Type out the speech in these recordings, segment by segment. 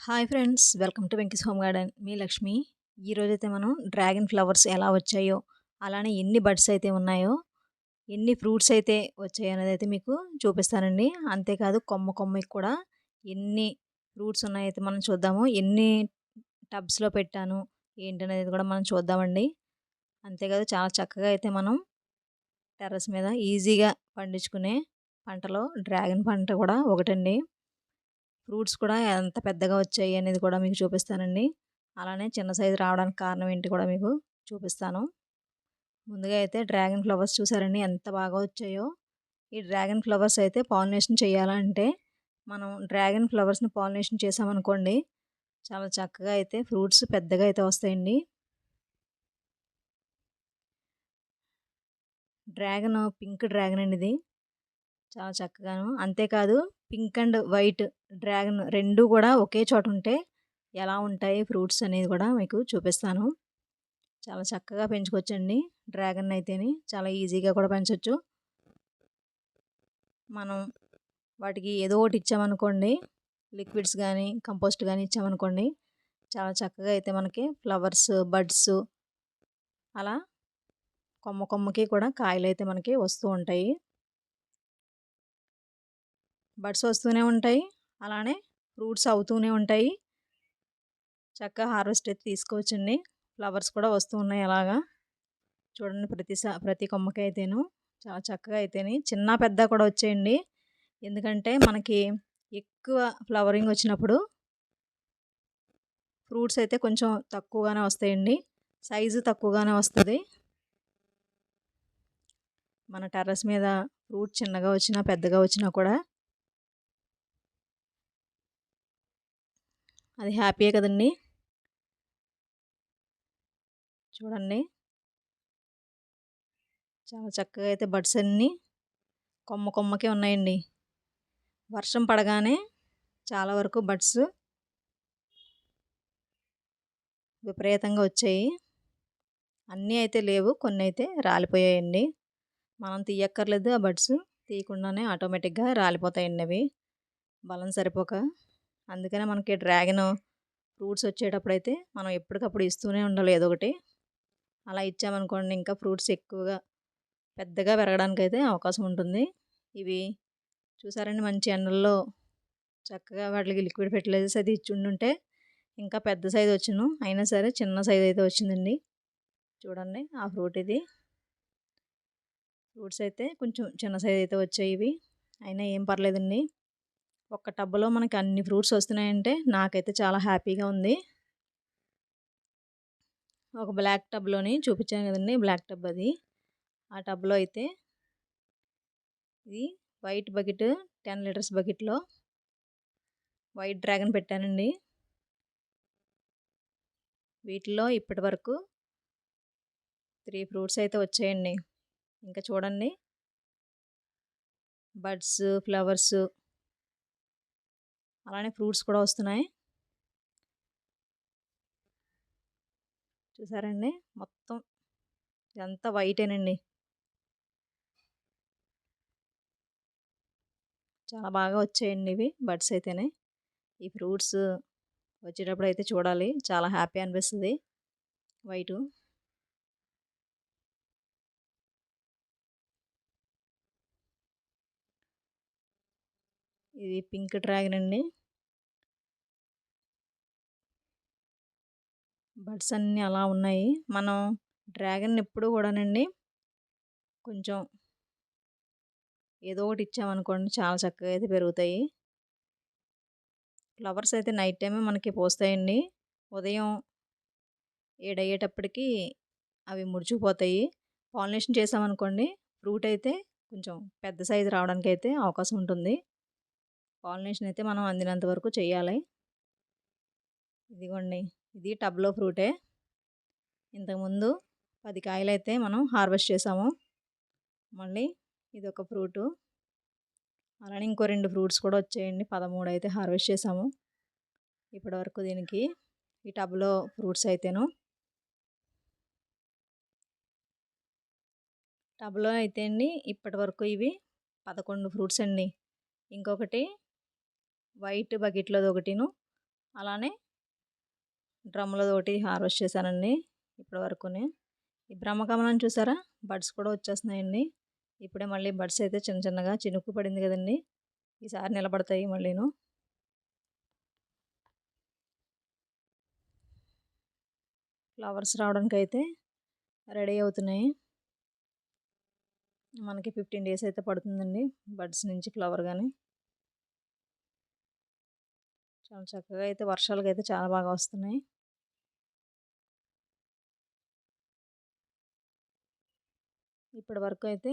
Hi friends welcome to Venky's home garden. మీ లక్ష్మి ఈరోజైతే మనం dragon flowers ఎలా వచ్చాయో అలానే ఎన్ని బడ్స్ అయితే ఉన్నాయో ఎన్ని ఫ్రూట్స్ అయితే వచ్చాయో అనేది అయితే మీకు చూపిస్తానండి. అంతేకాదు కొమ్మ కొమ్మకి కూడా ఎన్ని ఫ్రూట్స్ ఉన్నాయైతే మనం చూద్దాము ఎన్ని టబ్స్లో పెట్టాను ఏంటనేది కూడా మనం చూద్దామండి. అంతేకాదు చాలా చక్కగా అయితే మనం టెర్రస్ మీద ఈజీగా పండించుకునే పంటలో డ్రాగన్ పంట కూడా ఒకటండి. ఫ్రూట్స్ కూడా ఎంత పెద్దగా వచ్చాయి అనేది కూడా మీకు చూపిస్తానండి. అలానే చిన్న సైజు రావడానికి కారణం ఏంటి కూడా మీకు చూపిస్తాను. ముందుగా అయితే డ్రాగన్ ఫ్లవర్స్ చూసారండి ఎంత బాగా వచ్చాయో. ఈ డ్రాగన్ ఫ్లవర్స్ అయితే పాలినేషన్ చేయాలంటే మనం డ్రాగన్ ఫ్లవర్స్ని పాలినేషన్ చేసామనుకోండి చాలా చక్కగా అయితే ఫ్రూట్స్ పెద్దగా అయితే వస్తాయండి. డ్రాగన్ పింక్ డ్రాగన్ అండి ఇది. చాలా చక్కగాను. అంతేకాదు పింక్ అండ్ వైట్ డ్రాగన్ రెండు కూడా ఒకే చోట ఉంటే ఎలా ఉంటాయి ఫ్రూట్స్ అనేది కూడా మీకు చూపిస్తాను. చాలా చక్కగా పెంచుకోవచ్చండి. డ్రాగన్ అయితేని చాలా ఈజీగా కూడా పెంచవచ్చు మనం వాటికి ఏదో ఒకటి ఇచ్చామనుకోండి లిక్విడ్స్ కానీ కంపోస్ట్ కానీ ఇచ్చామనుకోండి చాలా చక్కగా అయితే మనకి ఫ్లవర్స్ బడ్స్ అలా కొమ్మ కొమ్మకి కూడా కాయలు అయితే మనకి వస్తూ ఉంటాయి. బడ్స్ వస్తూనే ఉంటాయి. అలానే ఫ్రూట్స్ అవుతూనే ఉంటాయి. చక్కగా హార్వెస్ట్ అయితే తీసుకోవచ్చండి. ఫ్లవర్స్ కూడా వస్తూ ఉన్నాయి అలాగా. చూడండి ప్రతి ప్రతి కొమ్మకి అయితేను చాలా చక్కగా అయితేనే. చిన్న పెద్ద కూడా వచ్చేయండి. ఎందుకంటే మనకి ఎక్కువ ఫ్లవరింగ్ వచ్చినప్పుడు ఫ్రూట్స్ అయితే కొంచెం తక్కువగానే వస్తాయండి. సైజు తక్కువగానే వస్తుంది. మన టెర్రస్ మీద ఫ్రూట్ చిన్నగా వచ్చినా పెద్దగా వచ్చినా కూడా అది హ్యాపీయే కదండి. చూడండి. చాలా చక్కగా అయితే బడ్స్ అన్నీ కొమ్మ కొమ్మకే ఉన్నాయండి. వర్షం పడగానే చాలా వరకు బడ్స్ విపరీతంగా వచ్చాయి. అన్నీ అయితే లేవు కొన్ని అయితే రాలిపోయాయండి. మనం తీయక్కర్లేదు ఆ బడ్స్ తీయకుండానే ఆటోమేటిక్గా రాలిపోతాయండి అవి. బలం సరిపోక అందుకనే మనకి డ్రాగన్ ఫ్రూట్స్ వచ్చేటప్పుడు అయితే మనం ఎప్పటికప్పుడు ఇస్తూనే ఉండాలి ఏదో ఒకటి. అలా ఇచ్చామనుకోండి ఇంకా ఫ్రూట్స్ ఎక్కువగా పెద్దగా పెరగడానికి అయితే అవకాశం ఉంటుంది. ఇవి చూసారండి మంచి ఎండల్లో చక్కగా వాటికి లిక్విడ్ ఫెర్టిలైజర్స్ అది ఇచ్చి ఉంటే ఇంకా పెద్ద సైజు వచ్చును అయినా సరే చిన్న సైజు అయితే వచ్చిందండి. చూడండి ఆ ఫ్రూట్ ఇది. ఫ్రూట్స్ అయితే కొంచెం చిన్న సైజు అయితే వచ్చాయి ఇవి. అయినా ఏం పర్లేదండి. ఒక టబ్బులో మనకి అన్ని ఫ్రూట్స్ వస్తున్నాయంటే నాకైతే చాలా హ్యాపీగా ఉంది. ఒక బ్లాక్ టబ్లోని చూపించాను కదండి బ్లాక్ టబ్ అది. ఆ టబ్లో అయితే ఇది వైట్ బకెట్ టెన్ లీటర్స్ బకెట్లో వైట్ డ్రాగన్ పెట్టానండి. వీటిలో ఇప్పటి వరకు త్రీ ఫ్రూట్స్ అయితే వచ్చాయండి. ఇంకా చూడండి. బడ్స్ ఫ్లవర్స్ అలానే ఫ్రూట్స్ కూడా వస్తున్నాయి. చూసారండి? మొత్తం ఎంత వైటేనండి. చాలా బాగా వచ్చాయండి ఇవి బడ్స్ అయితేనే. ఈ ఫ్రూట్స్ వచ్చేటప్పుడు అయితే చూడాలి. చాలా హ్యాపీ అనిపిస్తుంది. వైటు. ఇది పింక్ డ్రాగన్ అండి. బడ్స్ అన్నీ అలా ఉన్నాయి. మనం డ్రాగన్ ఎప్పుడు కూడానండి కొంచెం ఏదో ఒకటి ఇచ్చామనుకోండి చాలా చక్కగా అయితే పెరుగుతాయి. ఫ్లవర్స్ అయితే నైట్ టైమే మనకి పోస్తాయండి. ఉదయం ఏడయ్యేటప్పటికి అవి ముడిచిపోతాయి పాలినేషన్ చేసామనుకోండి ఫ్రూట్ అయితే కొంచెం పెద్ద సైజు రావడానికి అయితే అవకాశం ఉంటుంది. పాలినేషన్ అయితే మనం అందినంత వరకు చేయాలి ఇదిగోండి. ఇది టబ్లో ఫ్రూటే. ఇంతకుముందు పది కాయలు అయితే మనం హార్వెస్ట్ చేసాము. మళ్ళీ ఇది ఒక ఫ్రూటు. అలానే ఇంకో రెండు ఫ్రూట్స్ కూడా వచ్చాయండి. పదమూడు అయితే హార్వెస్ట్ చేసాము. ఇప్పటివరకు దీనికి ఈ టబ్లో ఫ్రూట్స్ అయితేను. టబ్లో అయితే అండి ఇప్పటి వరకు ఇవి పదకొండు ఫ్రూట్స్ అండి. ఇంకొకటి వైట్ బకెట్లోది ఒకటిను. అలానే డ్రమ్ములతోటి హార్వెస్ట్ చేశానండి ఇప్పటి వరకునే ఈ బ్రహ్మకమలం చూసారా? బడ్స్ కూడా వచ్చేస్తున్నాయండి. ఇప్పుడే మళ్ళీ బడ్స్ అయితే చిన్న చిన్నగా చినుకు పడింది కదండి. ఈసారి నిలబడతాయి మళ్ళీను. ఫ్లవర్స్ రావడానికి అయితే రెడీ అవుతున్నాయి. మనకి ఫిఫ్టీన్ డేస్ అయితే పడుతుందండి బడ్స్ నుంచి ఫ్లవర్ కానీ చాలా చక్కగా అయితే వర్షాలకైతే చాలా బాగా వస్తున్నాయి. ఇప్పటి వరకు అయితే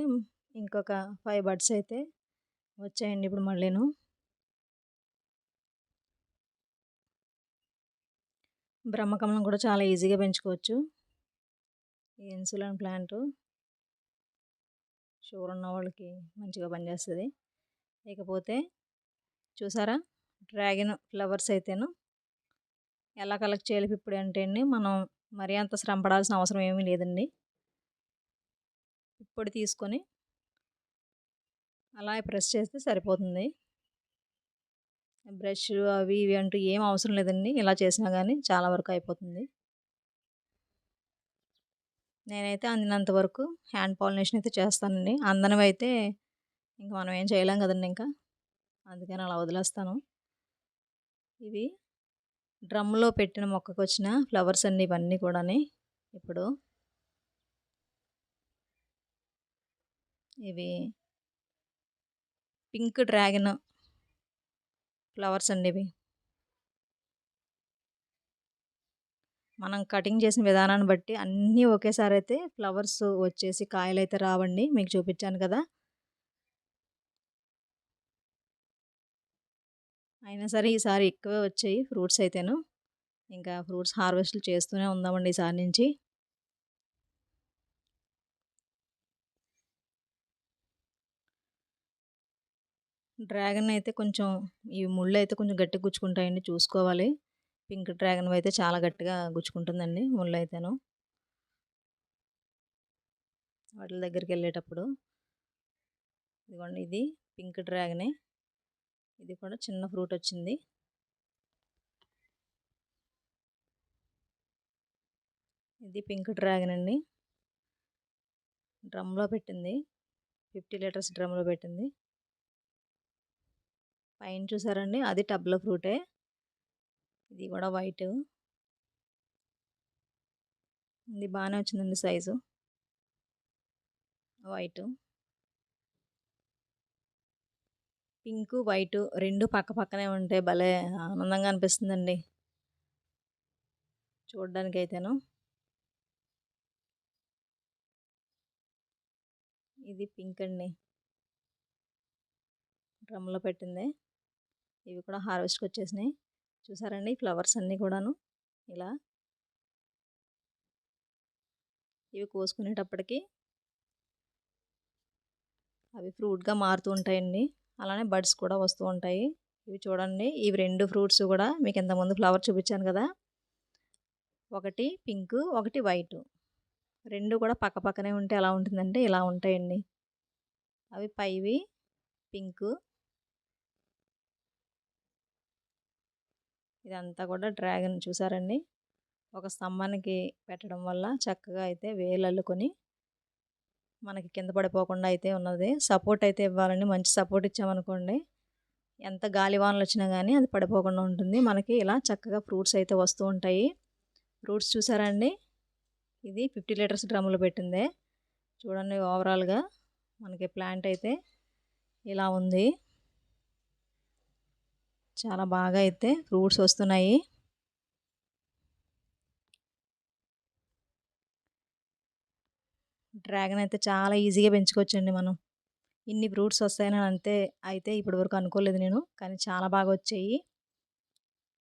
ఇంకొక ఫైవ్ బర్డ్స్ అయితే వచ్చాయండి ఇప్పుడు మళ్ళీను. బ్రహ్మకమలం కూడా చాలా ఈజీగా పెంచుకోవచ్చు. ఈ ఇన్సులిన్ ప్లాంట్ షుగర్ ఉన్న వాళ్ళకి మంచిగా పనిచేస్తుంది. ఇకపోతే చూసారా? డ్రాగన్ ఫ్లవర్స్ అయితేను ఎలా కలెక్ట్ చేయాలి ఇప్పుడు అంటే అండి మనం మరీ అంత శ్రమ పడాల్సిన అవసరం ఏమీ లేదండి. ఇప్పుడు తీసుకొని అలా ప్రెస్ చేస్తే సరిపోతుంది. బ్రష్ అవి ఇవి అంటూ ఏం అవసరం లేదండి. ఇలా చేసినా కానీ చాలా వరకు అయిపోతుంది. నేనైతే అందినంత వరకు హ్యాండ్ పాలినేషన్ అయితే చేస్తానండి. అందనవి అయితే ఇంకా మనం ఏం చేయలేం కదండి ఇంకా. అందుకని అలా వదిలేస్తాను. ఇవి డ్రమ్లో పెట్టిన మొక్కకు వచ్చిన ఫ్లవర్స్ అండి ఇవన్నీ కూడా ఇప్పుడు ఇవి పింక్ డ్రాగన్ ఫ్లవర్స్ అండి ఇవి. మనం కటింగ్ చేసిన విధానాన్ని బట్టి అన్నీ ఒకేసారి అయితే ఫ్లవర్స్ వచ్చేసి కాయలు అయితే రావండి మీకు చూపించాను కదా. అయినా సరే ఈసారి ఎక్కువే వచ్చాయి ఫ్రూట్స్ అయితేను. ఇంకా ఫ్రూట్స్ హార్వెస్ట్లు చేస్తూనే ఉందామండి ఈసారి నుంచి. డ్రాగన్ అయితే కొంచెం ఈ ముళ్ళు అయితే కొంచెం గట్టిగా గుచ్చుకుంటాయండి చూసుకోవాలి. పింక్ డ్రాగన్ అయితే చాలా గట్టిగా గుచ్చుకుంటుందండి ముళ్ళు అయితేను. వాటి దగ్గరికి వెళ్ళేటప్పుడు. ఇదిగోండి ఇది పింక్ డ్రాగనే. ఇది కూడా చిన్న ఫ్రూట్ వచ్చింది. ఇది పింక్ డ్రాగన్ అండి. డ్రమ్లో పెట్టింది. ఫిఫ్టీ లీటర్స్ డ్రమ్లో పెట్టింది. పైన చూసారండి. అది టబ్ల ఫ్రూటే. ఇది కూడా వైట్. ఇది బాగానే వచ్చిందండి సైజు. వైట్. పింక్ వైట్ రెండు పక్క పక్కనే ఉంటే భలే ఆనందంగా అనిపిస్తుందండి. చూడడానికి అయితేను ఇది పింక్ అండి. డ్రమ్లో పెట్టింది. ఇవి కూడా హార్వెస్ట్కి వచ్చేసినాయి. చూసారండి ఫ్లవర్స్ అన్నీ కూడాను ఇలా. ఇవి కోసుకునేటప్పటికి అవి ఫ్రూట్గా మారుతూ ఉంటాయండి. అలానే బడ్స్ కూడా వస్తూ ఉంటాయి. ఇవి చూడండి ఇవి రెండు ఫ్రూట్స్ కూడా మీకు ఇంతకుముందు ఫ్లవర్ చూపించాను కదా. ఒకటి పింక్ ఒకటి వైట్. రెండు కూడా పక్క పక్కనే ఉంటే ఎలా ఉంటుందంటే ఇలా ఉంటాయండి. అవి పైవి పింక్ ఇదంతా కూడా డ్రాగన్ చూసారండి. ఒక స్తంభానికి పెట్టడం వల్ల చక్కగా అయితే వేలు అల్లుకొని మనకి కింద పడిపోకుండా అయితే ఉన్నది. సపోర్ట్ అయితే ఇవ్వాలండి. మంచి సపోర్ట్ ఇచ్చామనుకోండి ఎంత గాలి వానలు వచ్చినా కానీ అది పడిపోకుండా ఉంటుంది. మనకి ఇలా చక్కగా ఫ్రూట్స్ అయితే వస్తూ ఉంటాయి. ఫ్రూట్స్ చూసారండి ఇది ఫిఫ్టీ లీటర్స్ డ్రమ్ములు పెట్టిందే. చూడండి ఓవరాల్గా మనకి ప్లాంట్ అయితే ఇలా ఉంది. చాలా బాగా అయితే ఫ్రూట్స్ వస్తున్నాయి. డ్రాగన్ అయితే చాలా ఈజీగా పెంచుకోవచ్చండి మనం. ఇన్ని ఫ్రూట్స్ వస్తాయని అంతే అయితే ఇప్పటి వరకు అనుకోలేదు నేను కానీ చాలా బాగా వచ్చాయి.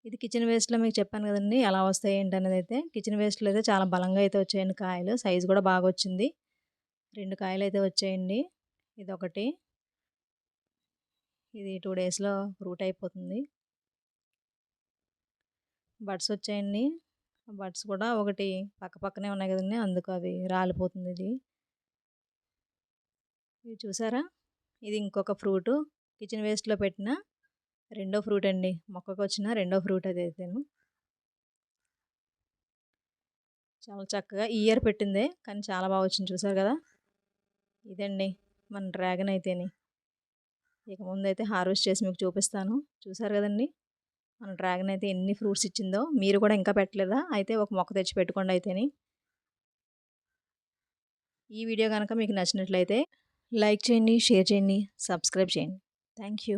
ఇది కిచెన్ వేస్ట్లో మీకు చెప్పాను కదండి ఎలా వస్తాయి ఏంటి అనేది అయితే. కిచెన్ వేస్ట్లో అయితే చాలా బలంగా అయితే వచ్చాయండి కాయలు. సైజు కూడా బాగా వచ్చింది. రెండు కాయలు అయితే వచ్చాయండి. ఇది ఒకటి ఇది టూ డేస్లో ఫ్రూట్ అయిపోతుంది. బడ్స్ వచ్చాయండి. బడ్స్ కూడా ఒకటి పక్క పక్కనే ఉన్నాయి కదండి అందుకు అవి రాలిపోతుంది ఇది. ఇది చూసారా? ఇది ఇంకొక ఫ్రూటు. కిచెన్ వేస్ట్లో పెట్టిన రెండో ఫ్రూట్ అండి. మొక్కకు వచ్చిన రెండో ఫ్రూట్ అది అయితేను. చాలా చక్కగా ఈ ఇయర్ పెట్టిందే కానీ చాలా బాగా వచ్చింది చూసారు కదా? ఇదండి మన డ్రాగన్ అయితేనే. ఇక ముందైతే హార్వెస్ట్ చేసి మీకు చూపిస్తాను. చూసారు కదండి? మన డ్రాగన్ అయితే ఎన్ని ఫ్రూట్స్ ఇచ్చిందో మీరు కూడా ఇంకా పెట్టలేదా? అయితే ఒక మొక్క తెచ్చి పెట్టుకోండి అయితేని. ఈ వీడియో కనుక మీకు నచ్చినట్లయితే లైక్ చేయండి షేర్ చేయండి సబ్స్క్రైబ్ చేయండి. Thank you